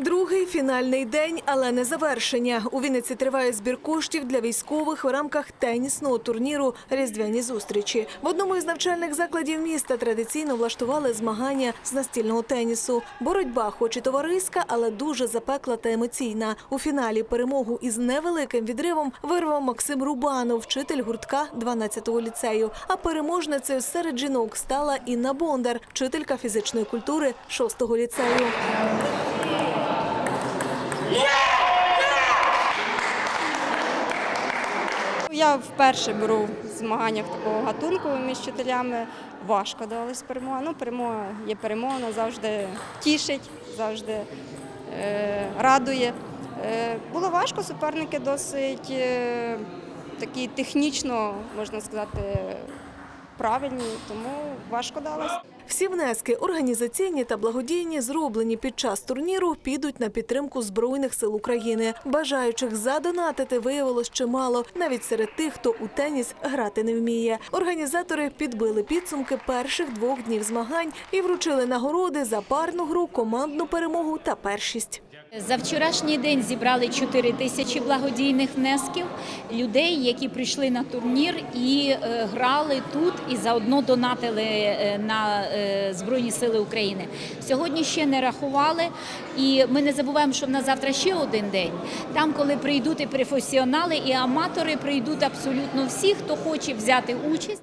Другий фінальний день, але не завершення. У Вінниці триває збір коштів для військових в рамках тенісного турніру Різдвяні зустрічі. В одному із навчальних закладів міста традиційно влаштували змагання з настільного тенісу. Боротьба, хоч і товариська, але дуже запекла та емоційна. У фіналі перемогу із невеликим відривом вирвав Максим Рубанов, вчитель гуртка 12-го ліцею. А переможницею серед жінок стала Інна Бондар, вчителька фізичної культури 6-го ліцею. Я вперше беру в змаганнях такого гатунку між вчителями. Важко давалась перемога. Ну, перемога є перемога, вона завжди тішить, завжди е, радує. Е, було важко, суперники досить е, такі технічно, можна сказати, правильні, тому важко далось. Всі внески організаційні та благодійні, зроблені під час турніру, підуть на підтримку збройних сил України. Бажаючих задонатити виявилось чимало, навіть серед тих, хто у теніс грати не вміє. Організатори підбили підсумки перших двох днів змагань і вручили нагороди за парну гру, командну перемогу та першість. За вчорашній день зібрали 4 тисячі благодійних внесків людей, які прийшли на турнір і е, грали тут, і заодно донатили е, на е, Збройні Сили України. Сьогодні ще не рахували, і ми не забуваємо, що в нас завтра ще один день. Там, коли прийдуть і професіонали, і аматори, прийдуть абсолютно всі, хто хоче взяти участь.